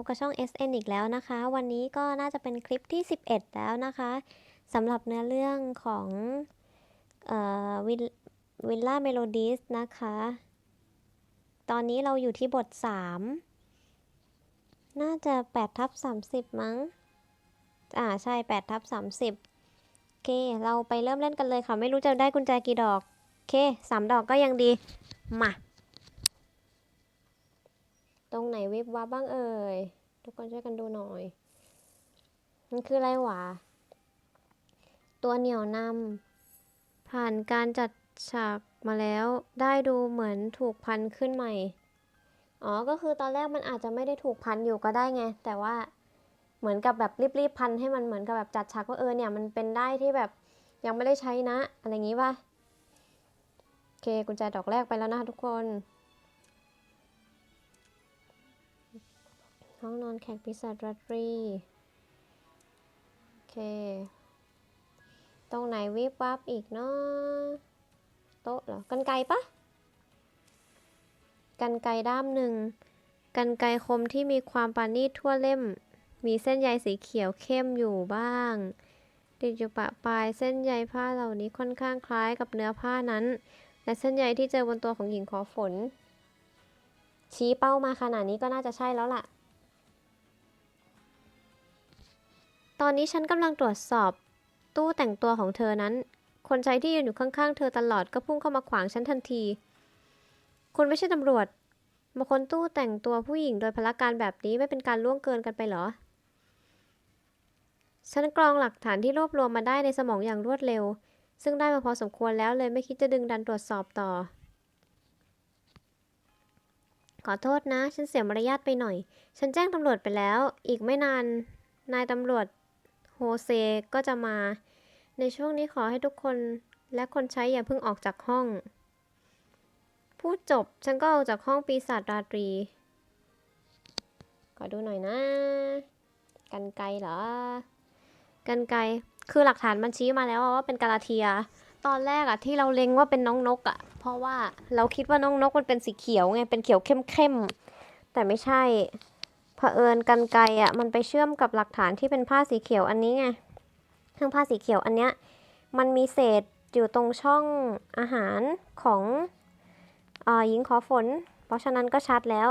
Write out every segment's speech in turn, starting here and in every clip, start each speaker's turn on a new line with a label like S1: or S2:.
S1: บกับช่อง SN อีกแล้วนะคะ วันนี้ก็น่าจะเป็นคลิปที่ 11 แล้วนะคะสำหรับเนื้อเรื่องของออวิลล่าเมโลดิสนะคะ ตอนนี้เราอยู่ที่บท 3 น่าจะ8ทับ30 มั้ง อ่าใช่8ทับ30โอเค เราไปเริ่มเล่นกันเลยค่ะ ไม่รู้จะได้กุญแจกี่ดอก โอเคสามดอกก็ยังดี มา ตรงไหนวิบวับบ้างเอ่ย ทุกคนช่วยกันดูหน่อย มันคืออะไรหวะ ตัวเหนี่ยวนำผ่านการจัดฉากมาแล้วได้ดูเหมือนถูกพันขึ้นใหม่ อ๋อ ก็คือตอนแรกมันอาจจะไม่ได้ถูกพันอยู่ก็ได้ไง แต่ว่าเหมือนกับแบบรีบๆพันให้มันเหมือนกับแบบจัดฉากว่าเออเนี่ยมันเป็นได้ที่แบบยังไม่ได้ใช้นะ อะไรอย่างงี้ป่ะ โอเคกุญแจดอกแรกไปแล้วนะคะทุกคน ห้องนอนแขกปีศาจราตรี โอเค ตรงไหนวิบวับอีกเนาะโต๊ะเหรอ กันไกปะกันไกด้ามหนึ่ง กันไกคมที่มีความปานีตทั่วเล่ม มีเส้นใยสีเขียวเข้มอยู่บ้าง ติดอยู่ปะปลายเส้นใยผ้าเหล่านี้ค่อนข้างคล้ายกับเนื้อผ้านั้น และเส้นใยที่เจอบนตัวของหญิงขอฝน ชี้เป้ามาขนาดนี้ก็น่าจะใช่แล้วล่ะ ตอนนี้ฉันกำลังตรวจสอบ ตู้แต่งตัวของเธอนั้น คนใช้ที่ยืนอยู่ข้างๆ เธอตลอดก็พุ่งเข้ามาขวางฉันทันที คุณไม่ใช่ตำรวจ มาค้นตู้แต่งตัวผู้หญิงโดยพละการแบบนี้ไม่เป็นการล่วงเกินกันไปเหรอ ฉันกรองหลักฐานที่รวบรวมมาได้ในสมองอย่างรวดเร็ว ซึ่งได้มาพอสมควรแล้วเลยไม่คิดจะดึงดันตรวจสอบต่อ ขอโทษนะ ฉันเสียมารยาทไปหน่อย ฉันแจ้งตำรวจไปแล้ว อีกไม่นานนายตำรวจ โฮเซก็จะมา ในช่วงนี้ขอให้ทุกคนและคนใช้อย่าเพิ่งออกจากห้อง พูดจบฉันก็ออกจากห้องปีศาจราตรี ขอดูหน่อยนะ กันไกรเหรอ กันไกรคือหลักฐานมันชี้มาแล้วว่าเป็นกาลาเทีย ตอนแรกอะที่เราเล็งว่าเป็นน้องนกอะเพราะว่าเราคิดว่าน้องนกมันเป็นสีเขียวไง เป็นเขียวเข้มๆ แต่ไม่ใช่ เผอิญกันไกรอะมันไปเชื่อมกับหลักฐานที่เป็นผ้าสีเขียวอันนี้ไงซึ่งผ้าสีเขียวอันเนี้ยมันมีเศษอยู่ตรงช่องอาหารของอหญิงขอฝน เพราะฉะนั้นก็ชัดแล้ว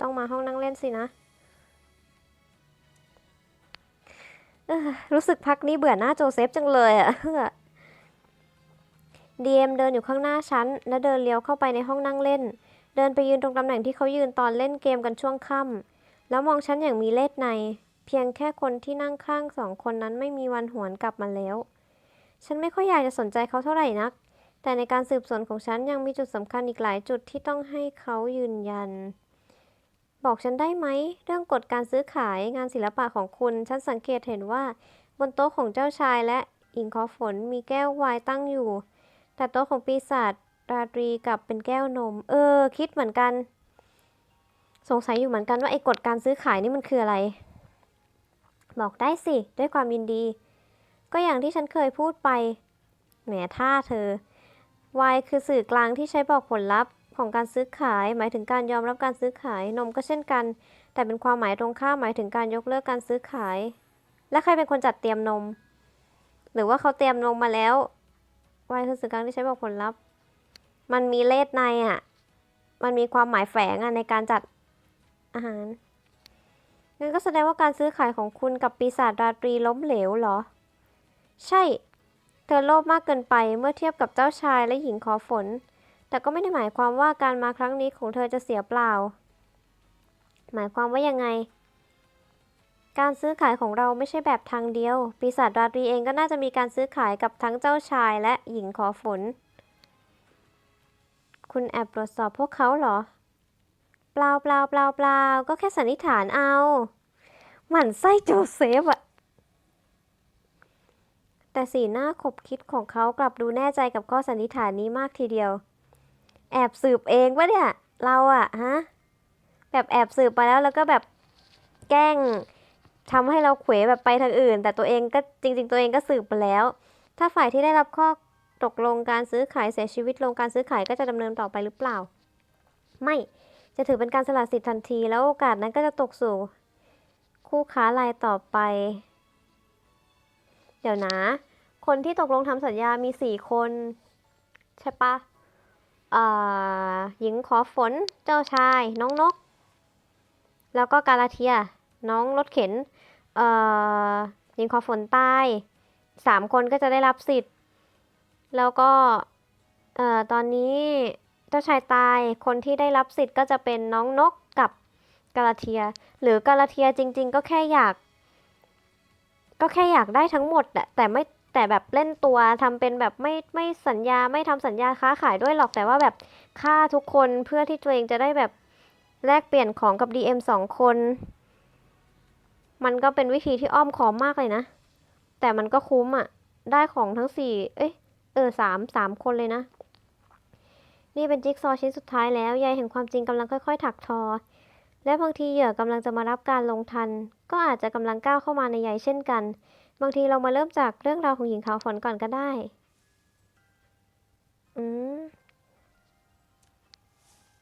S1: ต้องมาห้องนั่งเล่นสินะรู้สึกพักนี้เบื่อหน้าโจเซฟจังเลยอะดีเอ็มเดินอยู่ข้างหน้าฉัน และเดินเลี้ยวเข้าไปในห้องนั่งเล่น เดินไปยืนตรงตำแหน่งที่เขายืนตอนเล่นเกมกันช่วงค่ำแล้วมองฉันอย่างมีเล่ห์ใน เพียงแค่คนที่นั่งข้างสองคนนั้นไม่มีวันหวนกลับมาแล้ว ฉันไม่ค่อยอยากจะสนใจเขาเท่าไหร่นัก แต่ในการสืบสวนของฉันยังมีจุดสำคัญอีกหลายจุดที่ต้องให้เขายืนยัน บอกฉันได้ไหมเรื่องกฎการซื้อขายงานศิลปะของคุณ ฉันสังเกตเห็นว่า บนโต๊ะของเจ้าชายและหญิงขอฝนมีแก้วไวน์ตั้งอยู่ แต่โต๊ะของปีศาจ ราตรีกับเป็นแก้วนม เออ คิดเหมือนกัน สงสัยอยู่เหมือนกันว่าไอ้กฎการซื้อขายนี่มันคืออะไร บอกได้สิ ด้วยความยินดี ก็อย่างที่ฉันเคยพูดไปแหมท่าเธอวายคือสื่อกลางที่ใช้บอกผลลัพธ์ของการซื้อขาย หมายถึงการยอมรับการซื้อขายนมก็เช่นกัน แต่เป็นความหมายตรงข้ามหมายถึงการยกเลิกการซื้อขาย และใครเป็นคนจัดเตรียมนม หรือว่าเขาเตรียมนมมาแล้ววายคือสื่อกลางที่ใช้บอกผลลัพธ์ มันมีเลขในอะ มันมีความหมายแฝงอะในการจัดอาหารงั้นก็แสดงว่าการซื้อขายของคุณกับปีศาจราตรีล้มเหลวเหรอ ใช่ เธอโลภมากเกินไปเมื่อเทียบกับเจ้าชายและหญิงขอฝน แต่ก็ไม่ได้หมายความว่าการมาครั้งนี้ของเธอจะเสียเปล่า หมายความว่ายังไง การซื้อขายของเราไม่ใช่แบบทางเดียว ปีศาจราตรีเองก็น่าจะมีการซื้อขายกับทั้งเจ้าชายและหญิงขอฝน คุณแอบตรวจสอบพวกเขาเหรอ เปล่าเปล่าเปล่าเปล่าก็แค่สันนิษฐานเอา หมั่นไส้โจเซฟอะแต่สีหน้าขบคิดของเขากลับดูแน่ใจกับข้อสันนิษฐานนี้มากทีเดียว แอบสืบเองวะเนี่ย เราอะฮะ แบบแอบสืบไปแล้วแล้วก็แบบแกล้งทำให้เราเขวแบบไปทางอื่น แต่ตัวเองก็จริง ๆ ตัวเองก็สืบไปแล้ว ถ้าฝ่ายที่ได้รับข้อ ตกลงการซื้อขายเสียชีวิตลงการซื้อขายก็จะดำเนินต่อไปหรือเปล่า ไม่จะถือเป็นการสละสิทธิ์ทันที แล้วโอกาสนั้นก็จะตกสู่ คู่ค้ารายต่อไป เดี๋ยวนะ คนที่ตกลงทำสัญญามีสี่คน ใช่ปะอ่าหญิงขอฝนเจ้าชาย น้องนก แล้วก็กาลาเทีย น้องรถเข็นเอ่อหญิงขอฝนตายสามคนก็จะได้รับสิทธิ์ แล้วก็เอ่อตอนนี้เจ้าชายตายคนที่ได้รับสิทธิ์ก็จะเป็นน้องนกกับกาลาเทีย หรือกาลาเทียจริง ๆ ก็แค่อยาก ก็แค่อยากได้ทั้งหมดแหละแต่ไม่แต่แบบเล่นตัวทำเป็นแบบไม่ไม่สัญญาไม่ทำสัญญาค้าขายด้วยหรอกแต่ว่าแบบฆ่าทุกคนเพื่อที่ตัวเองจะได้แบบแลกเปลี่ยนของกับ DM สองคน มันก็เป็นวิธีที่อ้อมค้อมมากเลยนะ แต่มันก็คุ้มอะ ได้ของทั้งสี่เอ้ย ออสามสามคนเลยนะ นี่เป็นจิ๊กซอว์ชิ้นสุดท้ายแล้วใยแห่งความจริงกำลังค่อยๆ ถักทอ และบางทีเหยื่อกำลังจะมารับการลงทัน ก็อาจจะกำลังก้าวเข้ามาในใยเช่นกัน บางทีเรามาเริ่มจากเรื่องราวของหญิงขาวฝนก่อนก็ได้ อืม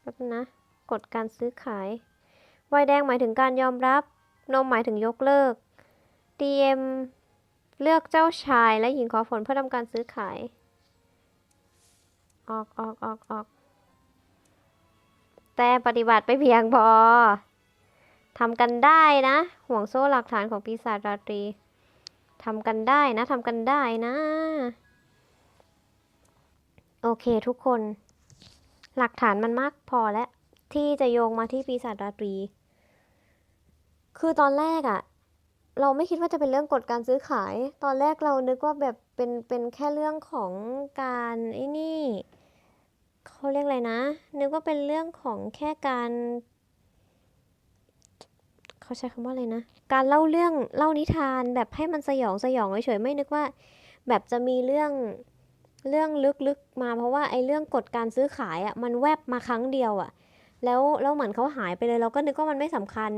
S1: แป๊บนะกฎการซื้อขายวน์แดงหมายถึงการยอมรับ นมหมายถึงยกเลิก DM เลือกเจ้าชายและหญิงขอฝนเพื่อทำการซื้อขาย ออกออกออกออกแต่ปฏิบัติไม่เพียงพอทำกันได้นะ ห่วงโซ่หลักฐานของปีศาจราตรีทำกันได้นะทำกันได้นะ โอเคทุกคน หลักฐานมันมากพอแล้วที่จะโยงมาที่ปีศาจราตรี คือตอนแรกอะเราไม่คิดว่าจะเป็นเรื่องกฎการซื้อขาย ตอนแรกเรานึกว่าแบบเป็นเป็นแค่เรื่องของการไอ้นี่ เขาเรียกอะไรนะ นึกว่าเป็นเรื่องของแค่การเขาใช้คำว่าอะไรนะ การเล่าเรื่องเล่านิทานแบบให้มันสยองสยองเฉยๆไม่นึกว่า แบบจะมีเรื่องเรื่องลึกๆมา เพราะว่าไอ้เรื่องกฎการซื้อขายอะ่ะมันแวบมาครั้งเดียวอะ่ะ แล้วแล้วเหมือนเขาหายไปเลยเราก็นึกว่ามันไม่สำคัญ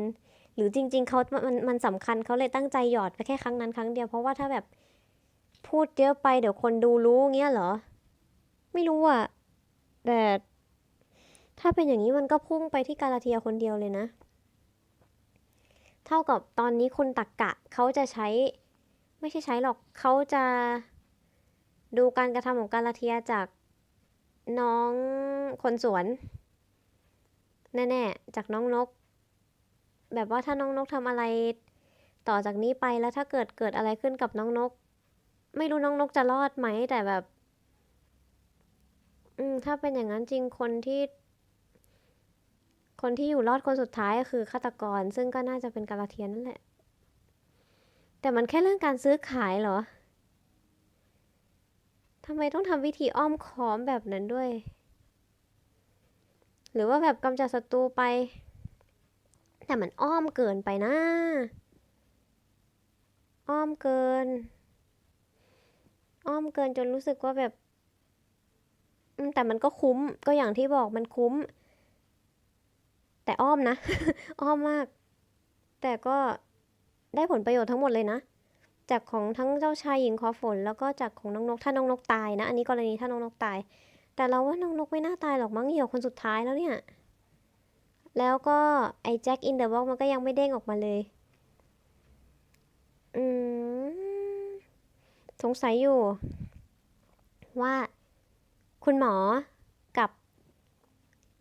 S1: หรือจริง ๆเขามันมันสำคัญเขาเลยตั้งใจหยอดไปแค่ครั้งนั้นครั้งเดียวเพราะว่าถ้าแบบพูดเยอะไปเดี๋ยวคนดูรู้เงี้ยเหรอ ไม่รู้อะ แต่ถ้าเป็นอย่างนี้มันก็พุ่งไปที่กาลาเทียคนเดียวเลยนะ เท่ากับตอนนี้คุณตักกะเขาจะใช้ ไม่ใช่ใช้หรอกเขาจะดูการกระทำของกาลาเทียจากน้องคนสวน แน่ๆ จากน้องนก แบบว่าถ้าน้องนกทำอะไรต่อจากนี้ไปแล้วถ้าเกิดเกิดอะไรขึ้นกับน้องนก ไม่รู้น้องนกจะรอดไหมแต่แบบ อืม ถ้าเป็นอย่างนั้นจริงคนที่ คนที่อยู่รอดคนสุดท้ายก็คือฆาตกร ซึ่งก็น่าจะเป็นกาลาเทียนนั่นแหละ แต่มันแค่เรื่องการซื้อขายเหรอทำไมต้องทำวิธีอ้อมค้อมแบบนั้นด้วย หรือว่าแบบกำจัดศัตรูไป แต่มันอ้อมเกินไปนะ อ้อมเกิน อ้อมเกินจนรู้สึกว่าแบบ แต่มันก็คุ้มก็อย่างที่บอกมันคุ้ม แต่อ้อมนะ อ้อมมาก แต่ก็ได้ผลประโยชน์ทั้งหมดเลยนะ จากของทั้งเจ้าชายหญิงขอฝน แล้วก็จากของน้องนกถ้าน้องนกตายนะ อันนี้กรณีถ้าน้องนกตาย แต่เราว่าน้องนกไม่น่าตายหรอกมั้งเหี่ยวคนสุดท้ายแล้วเนี่ย แล้วก็ไอ้แจ็คอินเดอะบ็อกมันก็ยังไม่เด้งออกมาเลย อืมสงสัยอยู่ว่า คุณหมอกับ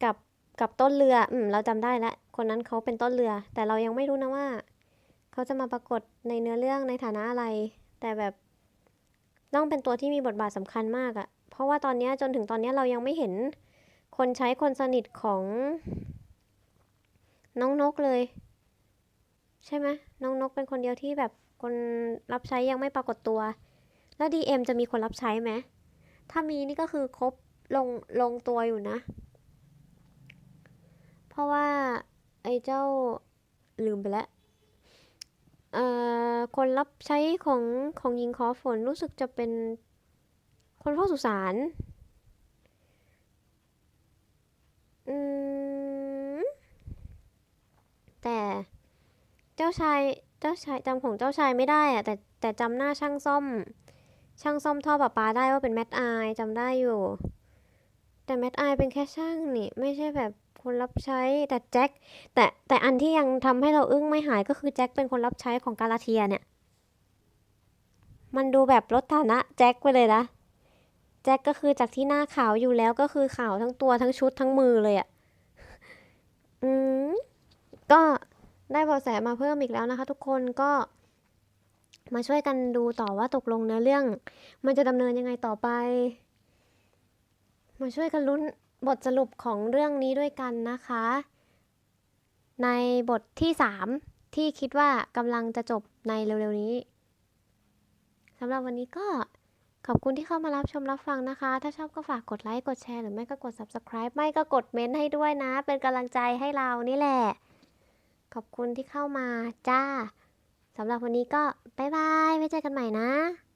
S1: กับกับต้นเรือ อืม เราจำได้แล้ว คนนั้นเขาเป็นต้นเรือ แต่เรายังไม่รู้นะว่า เขาจะมาปรากฏในเนื้อเรื่องในฐานะอะไร แต่แบบต้องเป็นตัวที่มีบทบาทสำคัญมากอะเพราะว่าตอนนี้จนถึงตอนนี้เรายังไม่เห็น คนใช้คนสนิทของน้องนกเลย ใช่ไหมน้องนกเป็นคนเดียวที่แบบคนรับใช้ยังไม่ปรากฏตัว แล้ว DM จะมีคนรับใช้ไหม ถ้ามีนี่ก็คือครบลงลงตัวอยู่นะ เพราะว่าไอ้เจ้าลืมไปแล้วเอ่อคนรับใช้ของของหญิงขอฝนรู้สึกจะเป็นคนเฝ้าสุสานอืมแต่เจ้าชายเจ้าชายจำของเจ้าชายไม่ได้อะแต่แต่จำหน้าช่างซ่อม ช่างซ่อมท่อประปาได้ว่าเป็นแมทอจำได้อยู่ แต่แมทอเป็นแค่ช่างนี่ ไม่ใช่แบบคนรับใช้แต่แจ็คแต่แต่อันที่ยังทำให้เราอึ้งไม่หายก็คือแจ็คเป็นคนรับใช้ของกาลาเทียเนี่ย มันดูแบบลดฐานะแจ็คไปเลยนะแจ็คก็คือจากที่หน้าขาวอยู่แล้วก็คือขาวทั้งตัวทั้งชุดทั้งมือเลยอะ่ะอืมก็ได้เบาะแสมาเพิ่มอีกแล้วนะคะทุกคนก็ มาช่วยกันดูต่อว่าตกลงเนื้อเรื่อง มันจะดำเนินยังไงต่อไป มาช่วยกันลุ้นบทสรุปของเรื่องนี้ด้วยกันนะคะ ในบทที่ 3 ที่คิดว่ากำลังจะจบในเร็วๆนี้สำหรับวันนี้ก็ขอบคุณที่เข้ามารับชมรับฟังนะคะ ถ้าชอบก็ฝากกดไลค์ กดแชร์ หรือไม่ก็กด subscribe ไม่ก็กดเม้นต์ให้ด้วยนะ เป็นกำลังใจให้เรานี่แหละ ขอบคุณที่เข้ามาจ้า สำหรับวันนี้ก็บ๊ายบายไว้เจอกันใหม่นะ